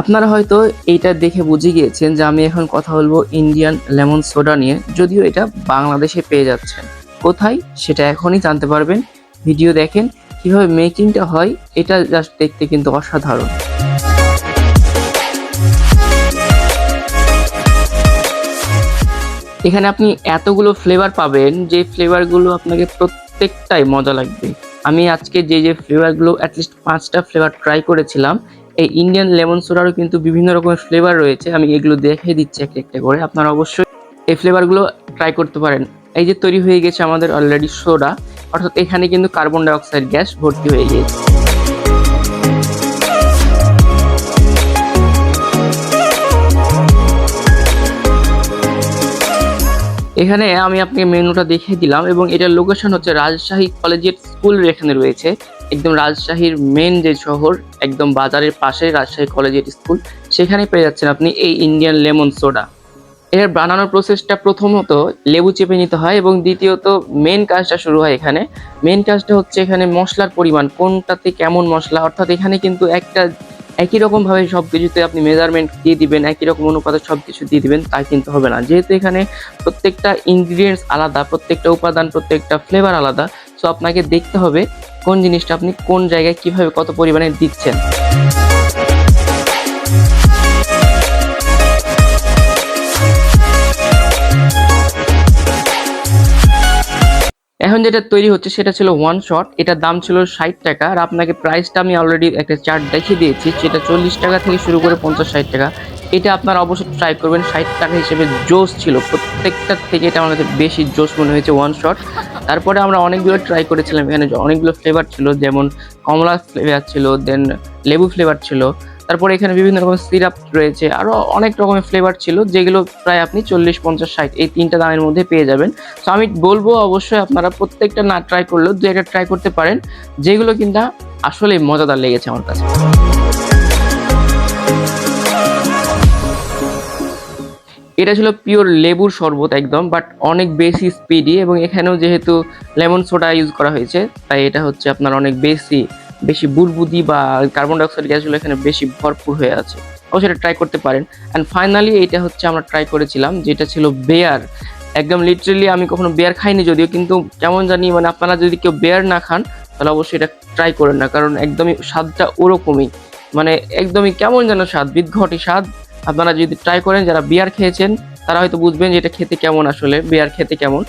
আপনারা হয়তো এইটা দেখে বুঝে গিয়েছেন যে আমি এখন কথা বলব ইন্ডিয়ান লেমন সোডা নিয়ে, যদিও এটা বাংলাদেশে পেয়ে যাচ্ছেন। কোথায়? সেটা এখনই জানতে পারবেন। ভিডিও দেখেন, কীভাবে মেকিংটা হয়, এটা জাস্ট দেখতে কিন্তু অসাধারণ। এখানে আপনি এতগুলো ফ্লেভার পাবেন, যে ফ্লেভারগুলো আপনাকে প্রত্যেকটাই মজা লাগবে। আমি আজকে যে যে ফ্লেভারগুলো অ্যাটলিস্ট পাঁচটা ফ্লেভার ট্রাই করেছিলাম এই ইন্ডিয়ান লেমন সোডারও কিন্তু বিভিন্ন রকমের ফ্লেভার রয়েছে। আমি এগুলো দেখে দিচ্ছি একটা একটা করে। আপনারা অবশ্যই এই ফ্লেভারগুলো ট্রাই করতে পারেন। এই যে তৈরি হয়ে গেছে আমাদের অলরেডি সোডা অর্থাৎ এখানে কিন্তু কার্বন ডাইঅক্সাইড গ্যাস ভর্তি হয়ে গিয়েছে। এখানে আমি আপনাকে মেনুটা দেখিয়ে দিলাম এবং এটার লোকেশন হচ্ছে রাজশাহী কলেজের স্কুল এখানে রয়েছে। একদম রাজশাহীর মেন যে শহর, একদম বাজারের পাশে রাজশাহী কলেজের স্কুল সেখানে পেয়ে যাচ্ছেন আপনি এই ইন্ডিয়ান লেমন সোডা এর বানানোর প্রসেসটা প্রথমত লেবু চেপে নিতে হয় এবং দ্বিতীয়ত মেন কাজটা শুরু হয় এখানে। মেন কাজটা হচ্ছে এখানে মশলার পরিমাণ, কোনটাতে কেমন মশলা, অর্থাৎ এখানে কিন্তু একটা একই রকমভাবে সব কিছুতে আপনি মেজারমেন্ট দিয়ে দিবেন, একই রকম অনুপাতে সব কিছু দিয়ে দিবেন, তা কিন্তু হবে না। যেহেতু এখানে প্রত্যেকটা ইনগ্রিডিয়েন্টস আলাদা, প্রত্যেকটা উপাদান, প্রত্যেকটা ফ্লেভার আলাদা সো আপনাকে দেখতে হবে কোন জিনিসটা আপনি কোন জায়গায় কীভাবে কত পরিমাণে দিচ্ছেন? এখন যেটা তৈরি হচ্ছে সেটা ছিল ওয়ান শট এটার দাম ছিল ষাট টাকা, আর আপনাকে প্রাইসটা আমি অলরেডি একটা চার্ট দেখিয়ে দিয়েছি, সেটা চল্লিশ টাকা থেকে শুরু করে পঞ্চাশ ষাট টাকা। এটা আপনারা অবশ্যই ট্রাই করবেন, ষাট টাকা হিসেবে জোস ছিল, প্রত্যেকটার থেকে এটা আমার কাছে বেশি জোস মনে হয়েছে ওয়ান শট তারপরে আমরা অনেকগুলো ট্রাই করেছিলাম এখানে অনেকগুলো ফ্লেভার ছিল, যেমন কমলা ফ্লেভার ছিল দেন লেবু ফ্লেভার ছিল, তারপরে এখানে বিভিন্ন রকমের সিরাপ রয়েছে আরও অনেক রকমের ফ্লেভার ছিল, যেগুলো প্রায় আপনি চল্লিশ, পঞ্চাশ, ষাট, এই তিনটা দামের মধ্যে পেয়ে যাবেন। তো আমি বলব অবশ্যই আপনারা প্রত্যেকটা না ট্রাই করলেও দু একটা ট্রাই করতে পারেন, যেগুলো কিন্তু আসলে মজাদার লেগেছে আমার কাছে। এটা ছিল পিওর লেবুর শরবত একদম বাট অনেক বেশি স্পিডি এবং এখানেও যেহেতু লেমন সোডা ইউজ করা হয়েছে, তাই এটা হচ্ছে আপনার অনেক বেশি বেশি বুদবুদি বা কার্বন ডাইঅক্সাইড গ্যাসগুলো এখানে বেশি ভরপুর হয়ে আছে। অবশ্যই এটা ট্রাই করতে পারেন। অ্যান্ড ফাইনালি এটা হচ্ছে আমরা ট্রাই করেছিলাম, যেটা ছিল বেয়ার একদম লিটারেলি আমি কখনো বেয়ার খাইনি যদিও, কিন্তু কেমন জানি মানে আপনারা যদি কেউ বেয়ার না খান, তাহলে অবশ্যই এটা ট্রাই করেন না, কারণ একদমই স্বাদটা ওরকমই। মানে একদমই কেমন যেন স্বাদ, বিদঘটি স্বাদ। আপনারা যদি ট্রাই করেন, যারা বিয়ার খেয়েছেন, তারা হয়তো বুঝবেন যে এটা খেতে কেমন আসলে বিয়ার খেতে কেমন।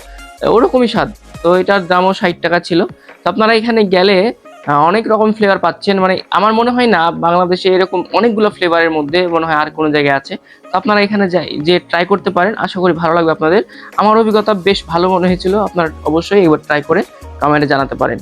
ওরকমই স্বাদ। তো এটার দামও ষাট টাকা ছিল। তো আপনারা এখানে গেলে অনেক রকম ফ্লেভার পাচ্ছেন। মানে আমার মনে হয় না, বাংলাদেশে এরকম অনেকগুলো ফ্লেভারের মধ্যে মনে হয় আর কোনো জায়গায় আছে। তো আপনারা এখানে যাই, যে ট্রাই করতে পারেন, আশা করি ভালো লাগবে আপনাদের। আমার অভিজ্ঞতা বেশ ভালো মনে হয়েছিল, আপনারা অবশ্যই এবার ট্রাই করে কমেন্টে জানাতে পারেন।